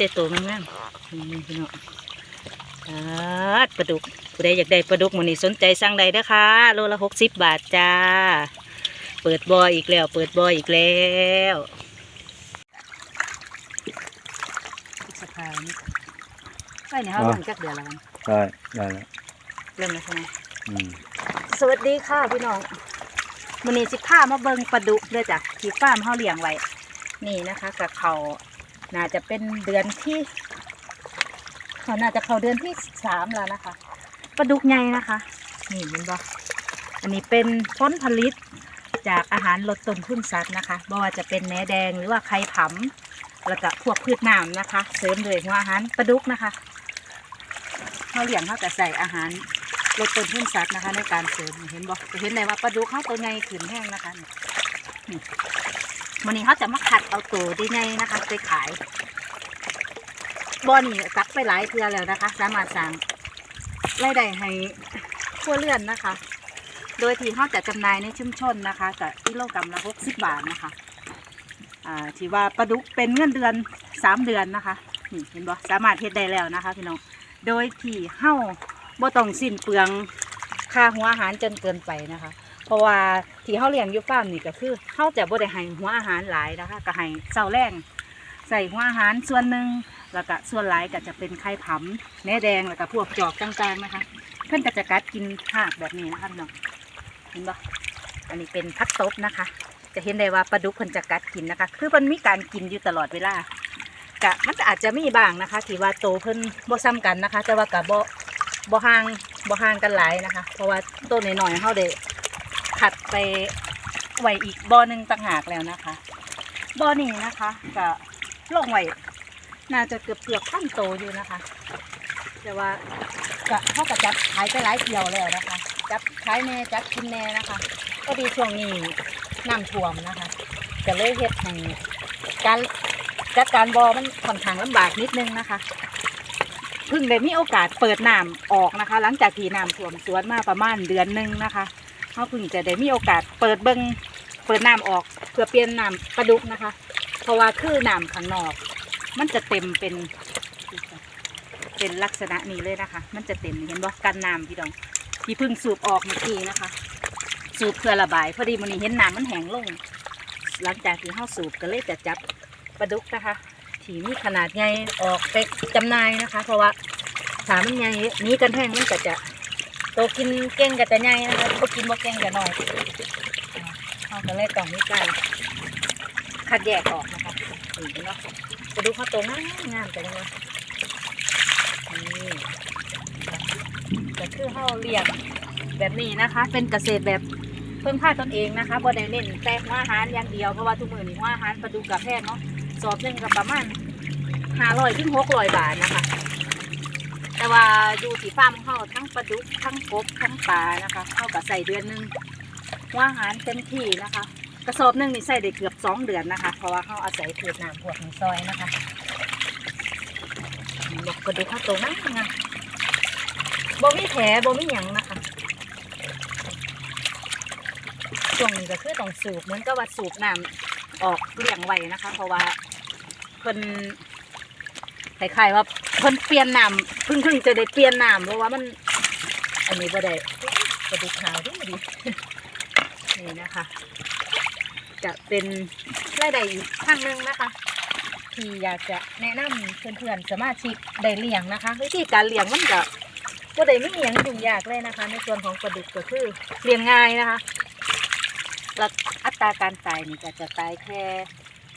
แต่ตัวงามๆนี่พี่น้องตัดปลาดุกผู้ใดอยากได้ปลาดุกมื้อนี้สนใจสั่งได้เด้อค่ะโลละหกสิบบาทจ้า เปิดบ่ออีกแล้ว เปิดบ่ออีกแล้วอีกสักคราวนี้ไปเนี่ยเขาเริ่มจักเดือนแล้วกันได้ได้แล้วเริ่มแล้วใช่ไหมอืมสวัสดีค่ะพี่น้องมื้อนี้สิพามาเบิ่งปลาดุกเด้อจ้ะที่ฟาร์มเฮาเลี้ยงไว้นี่นะคะกับเขา น่าจะเป็นเดือนที่เขาน่าจะเข้าเดือนที่สามแล้วนะคะปลาดุกใหญ่นะคะ นี่เห็นบ่อันนี้เป็นผลผลิตจากอาหารลดต้นทุนสัตว์นะคะบ่ว่าจะเป็นแหนแดงหรือว่าไข่ผำแล้วก็พวกพืชน้ำนะคะ เสริมด้วยหัวอาหารปลาดุกนะคะเขาเลี้ยงเขาแต่ใส่อาหารลดต้นทุนสัตว์นะคะ ในการเสริมเห็นบ่จะเห็นเลยว่าปลาดุกเขาตัวใหญ่ขึ้นแห้งนะคะ วันนี้เขาจะมาขัดเอาตัวได้ไงนะคะไปขายบอนี่ซักไปหลายเทือแล้วนะคะ สามารถสั่งรายได้ให้ครัวเรือนนะคะ โดยที่เขาจะจำหน่ายในชุมชนนะคะกับกิโลกรัมละหกสิบบาทนะคะอ่าที่ว่าปลาดุกเป็นเงินเดือนสามเดือนนะคะนี่เห็นบ่สามารถเฮ็ดได้แล้วนะคะพี่น้องโดยที่เฮาบ่ต้องสิ้นเปลืองค่าหัวอาหารจนเกินไปนะคะ เพราะว่าที่เฮาเลี้ยงอยู่ฟาร์มนี่ก็คือเฮาจะบ่ได้ให้หัวอาหารหลายนะคะก็ให้เช้าแรงใส่หัวอาหารส่วนหนึ่งแล้วก็ส่วนหลายก็จะเป็นไข่ผำแหนแดงแล้วก็พวกจอกต่างๆนะคะ เพื่อนก็จะกัดกินหากแบบนี้นะคะน้องเห็นปะอันนี้เป็นพัดตบนะคะ จะเห็นได้ว่าปลาดุกเพิ่นจะกัดกินนะคะ คือมันมีการกินอยู่ตลอดเวลากะมันอาจจะมีบ้างนะคะที่ว่าโตเพิ่นบ่ซ้ำกันนะคะ แต่ว่ากะบ่บ่ห่างบ่ห่างกันหลายนะคะ เพราะว่าโตวน้อยๆเฮาได้ ขัดไปไว้อีกบ่อหนึงต่างหากแล้วนะคะบ่อนี้นะคะก็ลงไว้น่าจะเกือบเกือบขั้นโตอยู่นะคะ แต่ว่าจะเขาก็จับขายไปหลายเที่ยวแล้วนะคะ จับขายแน่จับกินแน่นะคะ ก็ดีช่วงนี้น้ำท่วมนะคะจะเลยเฮ็ดให้การจัดการบอมันค่อนข้างลำบากนิดนึงนะคะเพิ่งได้มีโอกาสเปิดน้ำออกนะคะ หลังจากที่น้ำท่วมสวนมาประมาณเดือนหนึ่งนะคะ เขาเพิ่งจะได้มีโอกาสเปิดเบิงเปิดน้ำออกเพื่อเปลี่ยนน้ำปลาดุกนะคะ เพราะว่าคือน้ำข้างนอก มันจะเต็มเป็นเป็นลักษณะนี้เลยนะคะ มันจะเต็มเห็นบ่กันน้ำพี่ดองที่พิ่งสูบออกเมื่อกี้นะคะ สูบเพื่อระบาย พอดีมันนี้เห็นน้ำมันแห้งลง หลังจากที่เข้าสูบก็เลยจะจับปลาดุกนะคะที่มีขนาดใหญ่ออกไปจำนายนะคะ เพราะว่าถ้ามันใหญ่นี้กันแห้งมันก็จะ โตกินเก่งก็จะใหญ่นะคะพวกกินบ่เก่งก็น้อยเขาก็เลยต้องมีการคัดแยกออกนะคะนี่เนาะจะดูเขาโตงามงามแต่ยังไงนี่ก็คือเขาเลี้ยงแบบนี้นะคะ เป็นเกษตรแบบเพิ่งพาตนเองนะคะบ่ได้เน้นแต่หัวอาหารอย่างเดียวเพราะว่าทุกมื้อนี้หัวอาหารปลาดุกกับแพงเนาะสอบหนึ่งกับประมาณห้าร้อยถึงหกร้อยบาทนะคะ แต่ว่าอยู่ที่ฟาร์มเขาทั้งปลาดุกทั้งกบทั้งปลานะคะเขาก็ใส่เดือนหนึ่งวอาหารเต็มที่นะคะ กระสอบหนึ่งนี่ใส่ได้เกือบสองเดือนนะคะ เพราะว่าเขาอาศัยพืชน้ำพวกนี้ซอยนะคะบอกกระดูกข้าวโตนะนะบ่มีแผลบ่มีหยังนะคะช่วงนี้ก็คือต้องสูบเหมือนกับว่าสูบน้ำออกเลี้ยงไว้นะคะ เพราะว่าเพิ่น คล้ายๆว่าเพิ่นเปลี่ยนน้ำเพิ่งเพิ่งจะได้เปลี่ยนน้ำเพราะว่ามัน อันนี้บ่ได้กระดูกขาวดิดินี่นะคะ จะเป็นรายได้อีกทางหนึ่งนะคะ ที่อยากจะแนะนำเพื่อนๆสมาชิกได้เลี้ยงนะคะวิธีการเลี้ยงมันก็ก็ได้ไม่มีอย่างยุ่งยากเลยนะคะ ในส่วนของปลาดุกก็คือเลี้ยงง่ายนะคะแล้วอัตราการตายนี่ก็จะตายแค่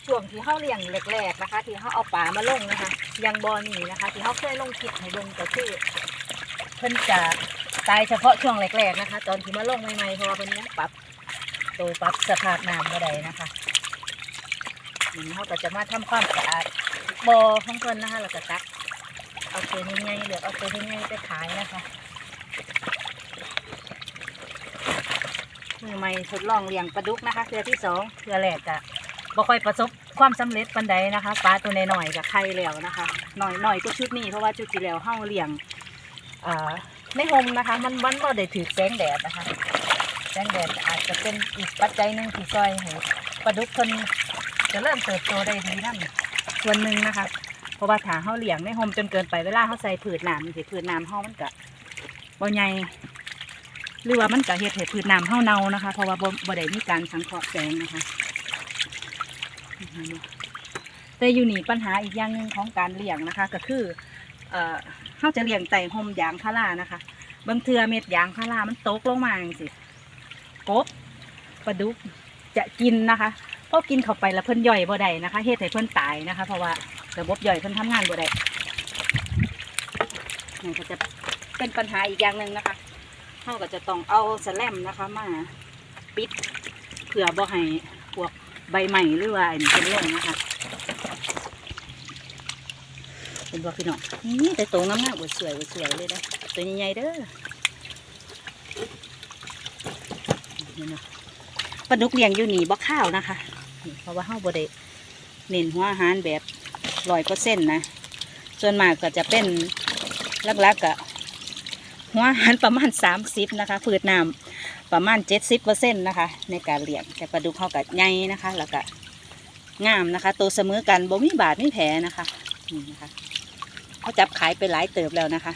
ช่วงที่เขาเลี้ยงแรกๆนะคะ ที่เขาเอาปลามาลงนะคะ ยังบอนี่นะคะ ที่เขาเคยลงคลิปให้เบิ่งก็คือเพิ่นจะตายเฉพาะช่วงแรกๆนะคะ ตอนที่มาลงใหม่ๆเพราะว่าเพิ่นยังปรับตัวปรับสภาพน้ำบ่ได้นะคะมันเขาก็จะมาทำความสะอาดบอของเพิ่นนะคะแล้วก็ตัก เอาตัวใหญ่ๆเหลือเอาตัวใหญ่ๆไปขายนะคะมือใหม่ทดลองเลี้ยงปลาดุกนะคะเทือที่สองเทือแรกก็ บ่ค่อยประสบความสำเร็จปานใดนะคะปลาตัวน้อยๆกับไข่แล้วนะคะหน่อยหน่อยก็ชุดนี้เพราะว่าชุดที่แล้วเฮาเลี้ยงอ่าในโฮมนะคะ มันมันบ่ได้ถือแสงแดดนะคะแสงแดดอาจจะเป็นอีกปัจจัยหนึ่งที่ซอยให้ปลาดุกคนจะเริ่มเติบโตได้ดีนั่นส่วนหนึ่งนะคะเพราะว่าถ้าเฮาเลี้ยงในโฮมจนเกินไปเวลาเฮาใส่พืชน้ำมันสิพืชน้ำเฮามันก็บ่ใหญ่หรือว่ามันก็เฮ็ดให้พืชน้ำเฮาเน่านะคะ เพราะว่าบ่บ่ได้มีการสังเคราะห์แสงนะคะ แต่อยู่นี่ปัญหาอีกอย่างหนึ่งของการเลี้ยงนะคะ ก็คือเอ่อเฮาจะเลี้ยงไต่โฮมยางพารานะคะ บางเทือเม็ดยางพารามันตกลงมาจังกบปลาดุกจะกินนะคะพอกินเข้าไปแล้วเพิ่นย่อยบ่ได้นะคะเฮ็ดให้เพิ่นตายนะคะ เพราะว่าระบบย่อยเพิ่นทำงานบ่ได้นี่ก็จะเป็นปัญหาอีกอย่างหนึ่งนะคะเฮาก็จะต้องเอาแสลมนะคะมาปิดเผื่อบ่ให้ ใบใหม่หรือว่าอันนี้เป็นลงนะคะเป็นบ่พี่น้องนี่แต่ตัวน้ำหน้าบดสวยบดสวยเลยนะตัวใหญ่ๆเด้อนี่นะปลาดุกเลี้ยงอยู่หนีบ่ข้าวนะคะเพราะว่าเฮาบ่ได้เน้นหัวอาหารแบบร้อยเปอร์เซ็นต์นะ ส่วนมากก็จะเป็นลักๆกะหัวอาหารประมาณสามสิบนะคะพืชน้ำ ประมาณเจ็ดสิบเปอร์เซ็นต์นะคะ ในการเลี้ยงแต่ปลาดุกเขากับใหญ่นะคะ แล้วก็งามนะคะ ตัวเสมอกันบ่มีบาดไมีแผลนะคะนี่นะคะเขาจับขายไปหลายเติบแล้วนะคะ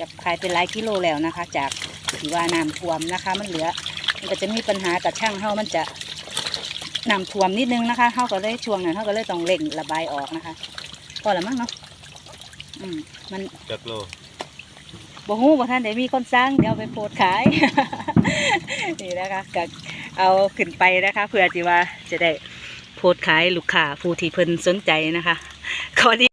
จับขายไปหลายกิโลแล้วนะคะ จากที่ว่าน้ำท่วมนะคะ มันเหลือมันก็จะมีปัญหากับช่างเฮามันจะน้ำท่วมนิดนึงนะคะเฮาก็เลยช่วงนั้นเฮาก็เลยต้องเร่งระบายออกนะคะ พอละมั้งเนาะอืมมันจักโล บ่ฮู้บ่ท่านได้มีคนสร้างเดี๋ยวไปโพสขาย นี่นะคะก็เอาขึ้นไปนะคะเพื่อที่ว่าจะได้โพสขายลูกค้าผู้ที่เพิ่นสนใจนะคะขอดี